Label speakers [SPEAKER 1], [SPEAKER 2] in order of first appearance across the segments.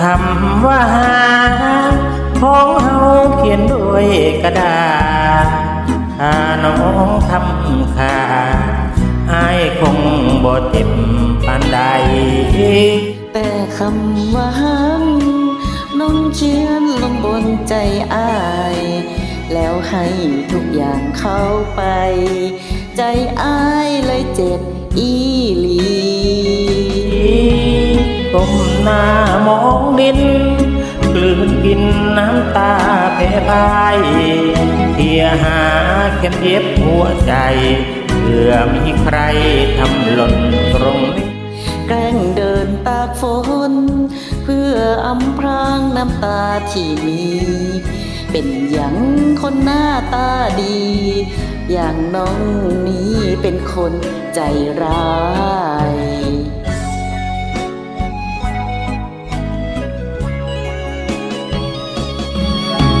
[SPEAKER 1] คำว่าหาของเฮาเขียนด้วยกระดาษถ้าน้องทำขาอายคงบ่เจ็บปานใด
[SPEAKER 2] แต่คำว่าหักน้องเขียนลงบนใจอาย แล้วให้ทุกอย่างเข้าไป ใจอายเลยเจ็บอี
[SPEAKER 1] ก้มหน้ามองดิน กลืนกินน้ำตาแผ่พายเที่ยหาเข็มเย็บหัวใจเพื่อมีใครทำหล่นตรงนี้
[SPEAKER 2] แกล้งเดินตากฝน เพื่ออำพรางน้ำตาที่มี เป็นอย่างคนหน้าตาดี อย่างน้องนี้เป็นคนใจร้าย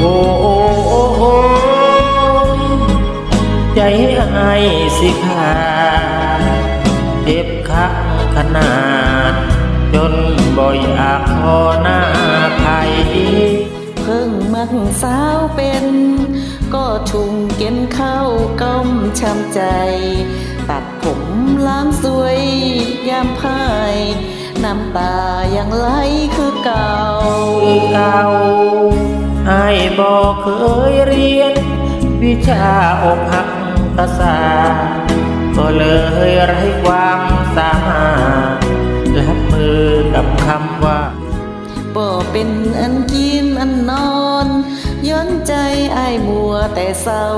[SPEAKER 1] โอ้โอ้โอ้โอ้ใจอายสิขาดเจ็บคักขนาด จนบ่อยากพอหน้าใคร
[SPEAKER 2] เพิ่งมักสาวเป็น ก็ทุ่งเก็นเข้าวก้มช้ำใจ ตัดผมล้างสวยยามพายน้ำตายังไหลคือเก่า
[SPEAKER 1] เก่า ไอ้บอกเคยเรียน วิชาอกหักตะสาก็เลยไร้ความสามารถรับมือกับคำว่า
[SPEAKER 2] บ่เป็นอันกินอันนอน ย้อนใจไอ้มัวแต่เศร้า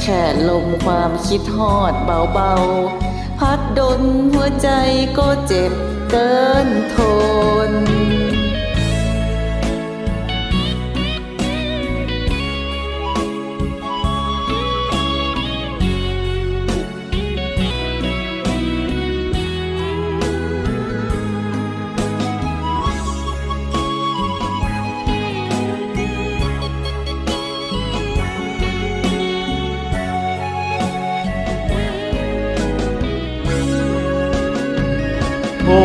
[SPEAKER 2] แค่ลมความคิดฮอดเบาๆ พัดดนหัวใจก็เจ็บเกินทน
[SPEAKER 1] โอ้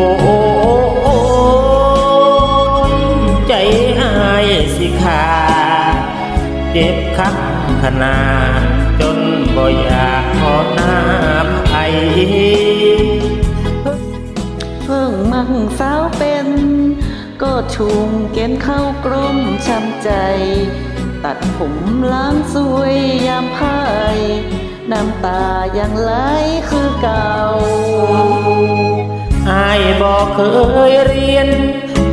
[SPEAKER 1] ใจอายสิขาเจ็บคักขนาดจนบ่อยากขอหน้าไผ
[SPEAKER 2] เพิ่งมักสาวเป็น ก็ชุมเกณฑ์เข้ากรมช้ำใจ ตัดผมล้างสวยยามพายน้ำตายังไหลคือเก่า
[SPEAKER 1] อายบอกเคยเรียน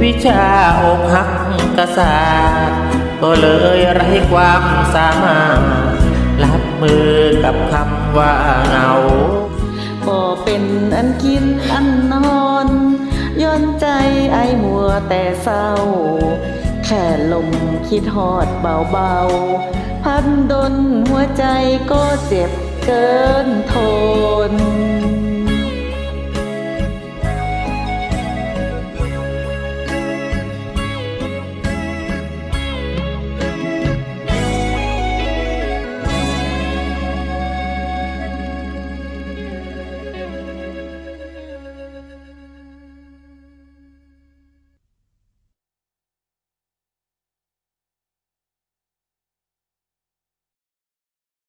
[SPEAKER 1] วิชาอกหักกษาก็เลยไร้ความสามารถรับมือกับคำว่าเหงา
[SPEAKER 2] บ่เป็นอันกินอันนอนย้อนใจไอมัวแต่เศร้า แค่ลมคิดฮอดเบาๆ พันดนหัวใจก็เจ็บเกินทน